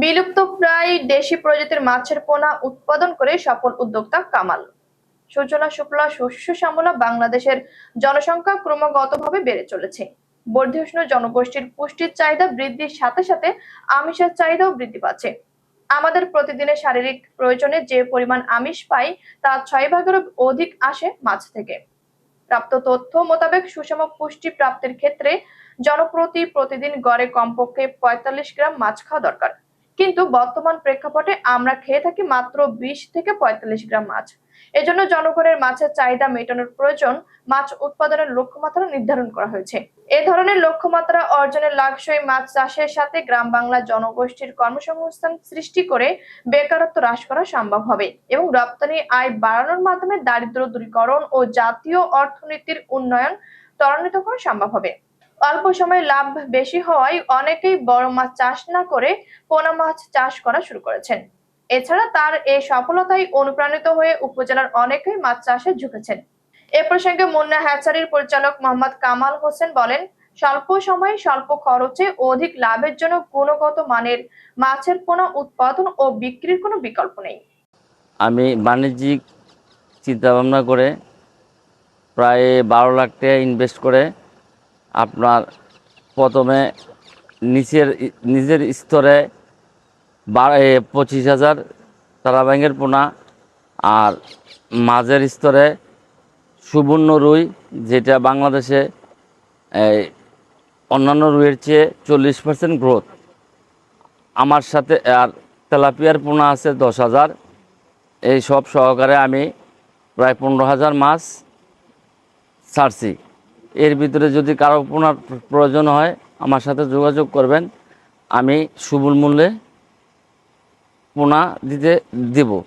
বিলুপ্ত প্রায় দেশি প্রজাতির মাছের পোনা উৎপাদন করে সফল উদ্যোক্তা কামাল। সূচনা শুক্লা, শস্য শ্যামলা বাংলাদেশের জনসংখ্যা ক্রমাগতভাবে বেড়ে চলেছে। বর্ধিষ্ণু জনগোষ্ঠীর পুষ্টির চাহিদা বৃদ্ধির সাথে সাথে আমিষের চাহিদাও বৃদ্ধি পাচ্ছে। আমাদের প্রতিদিনের শারীরিক প্রয়োজনে যে পরিমাণ আমিষ পাই, তা ছয় ভাগেরও অধিক আসে মাছ থেকে। প্রাপ্ত তথ্য মোতাবেক সুষম পুষ্টি প্রাপ্তির ক্ষেত্রে জনপ্রতি প্রতিদিন গড়ে কমপক্ষে পঁয়তাল্লিশ গ্রাম মাছ খাওয়া দরকার। কিন্তু বর্তমান প্রেক্ষাপটে আমরা খেয়ে থাকি মাত্র বিশ থেকে পঁয়তাল্লিশ গ্রাম মাছ। এজন্য জনগণের মাছের চাহিদা মেটানোর প্রয়োজন মাছ উৎপাদনের লক্ষ্যমাত্রা নির্ধারণ করা হয়েছে। এ ধরনের লক্ষ্যমাত্রা অর্জনের লাক্সই মাছ চাষের সাথে গ্রাম বাংলা জনগোষ্ঠীর কর্মসংস্থান সৃষ্টি করে বেকারত্ব হ্রাস করা সম্ভব হবে এবং রপ্তানি আয় বাড়ানোর মাধ্যমে দারিদ্র দূরীকরণ ও জাতীয় অর্থনীতির উন্নয়ন ত্বরান্বিত করা সম্ভব হবে। অল্প সময়ে লাভ বেশি হওয়ায় অনেকেই বড় মাছ চাষ না করে পোনা মাছ চাষ করা শুরু করেছেন। এছাড়া তার এই সফলতায় অনুপ্রাণিত হয়ে উপজেলার অনেকেই মাছ চাষে ঝুঁকেছেন। এ প্রসঙ্গে মুন্না হ্যাচারির পরিচালক মোহাম্মদ কামাল হোসেন বলেন, স্বল্প সময়ে স্বল্প খরচে অধিক লাভের জন্য গুণগত মানের মাছের পোনা উৎপাদন ও বিক্রির কোনো বিকল্প নেই। আমি বাণিজ্যিক চিন্তাভাবনা করে প্রায় বারো লাখ টাকা ইনভেস্ট করে আপনার প্রথমে নিচের নিজের স্তরে পঁচিশ হাজার তারা ব্যাঙের পোনা আর মাঝের স্তরে সুবর্ণ রুই, যেটা বাংলাদেশে অন্যান্য রুইয়ের চেয়ে চল্লিশ পার্সেন্ট গ্রোথ আমার সাথে, আর তেলাপিয়ার পোনা আছে দশ হাজার। এই সব সহকারে আমি প্রায় পনেরো হাজার মাছ ছাড়ছি। এর ভিতরে যদি কারও পোনার প্রয়োজন হয়, আমার সাথে যোগাযোগ করবেন। আমি সুবুল মূল্যে পোনা দিতে দেবো।